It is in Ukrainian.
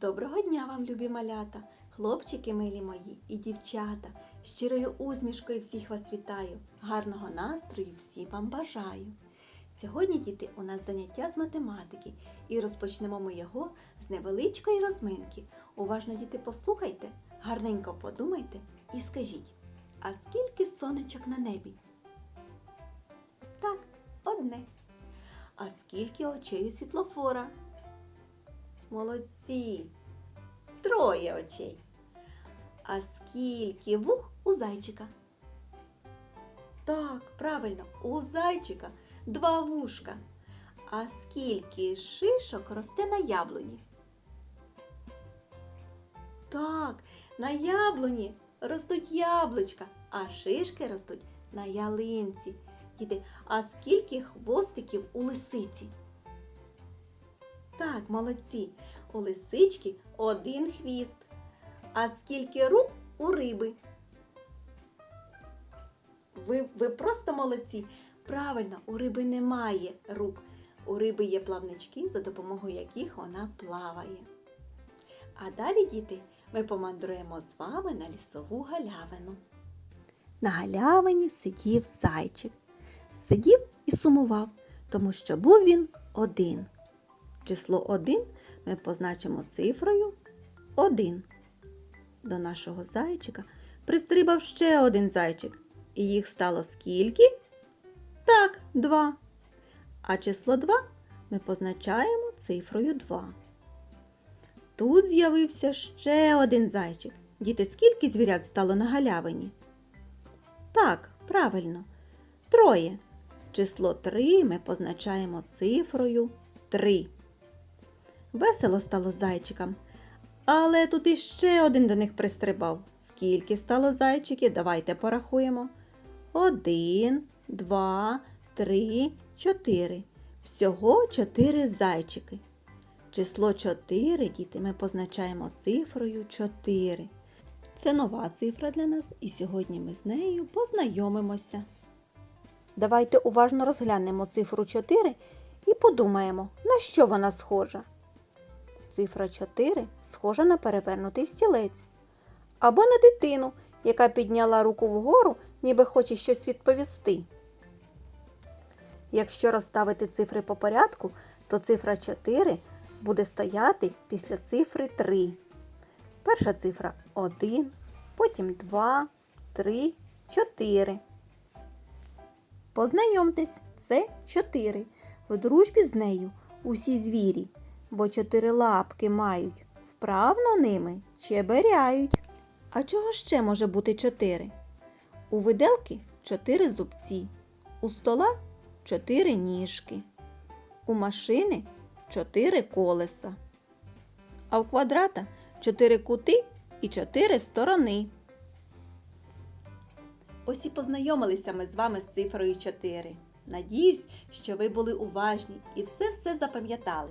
Доброго дня вам, любі малята, хлопчики милі мої і дівчата. Щирою усмішкою всіх вас вітаю, гарного настрою всім вам бажаю. Сьогодні, діти, у нас заняття з математики, і розпочнемо ми його з невеличкої розминки. Уважно, діти, послухайте, гарненько подумайте і скажіть, а скільки сонечок на небі? Так, одне. А скільки очей у світлофора? Молодці! Троє очей. А скільки вух у зайчика? Так, правильно, у зайчика два вушка. А скільки шишок росте на яблуні? Так, на яблуні ростуть яблучка, а шишки ростуть на ялинці. Діти, а скільки хвостиків у лисиці? Так, молодці. У лисички один хвіст. А скільки рук у риби? Ви, ви просто молодці. Правильно, у риби немає рук. У риби є плавнички, за допомогою яких вона плаває. А далі, діти, ми помандруємо з вами на лісову галявину. На галявині сидів зайчик. Сидів і сумував, тому що був він один. Число 1 ми позначимо цифрою 1. До нашого зайчика пристрибав ще один зайчик. І їх стало скільки? Так, 2. А число 2 ми позначаємо цифрою 2. Тут з'явився ще один зайчик. Діти, скільки звірят стало на галявині? Так, правильно. Троє. Число 3 ми позначаємо цифрою 3. Весело стало зайчикам. Але тут іще один до них пристрибав. Скільки стало зайчиків? Давайте порахуємо. Один, два, три, чотири. Всього чотири зайчики. Число 4, діти, ми позначаємо цифрою 4. Це нова цифра для нас, і сьогодні ми з нею познайомимося. Давайте уважно розглянемо цифру 4 і подумаємо, на що вона схожа. Цифра 4 схожа на перевернутий стілець. Або на дитину, яка підняла руку вгору, ніби хоче щось відповісти. Якщо розставити цифри по порядку, то цифра 4 буде стояти після цифри 3. Перша цифра 1, потім 2, 3, 4. Познайомтесь, це 4. В дружбі з нею усі звірі, бо чотири лапки мають, вправно ними чеберяють. А чого ще може бути чотири? У виделки чотири зубці, у стола чотири ніжки, у машини чотири колеса, а в квадрата чотири кути і чотири сторони. Ось і познайомилися ми з вами з цифрою 4. Надіюсь, що ви були уважні і все-все запам'ятали.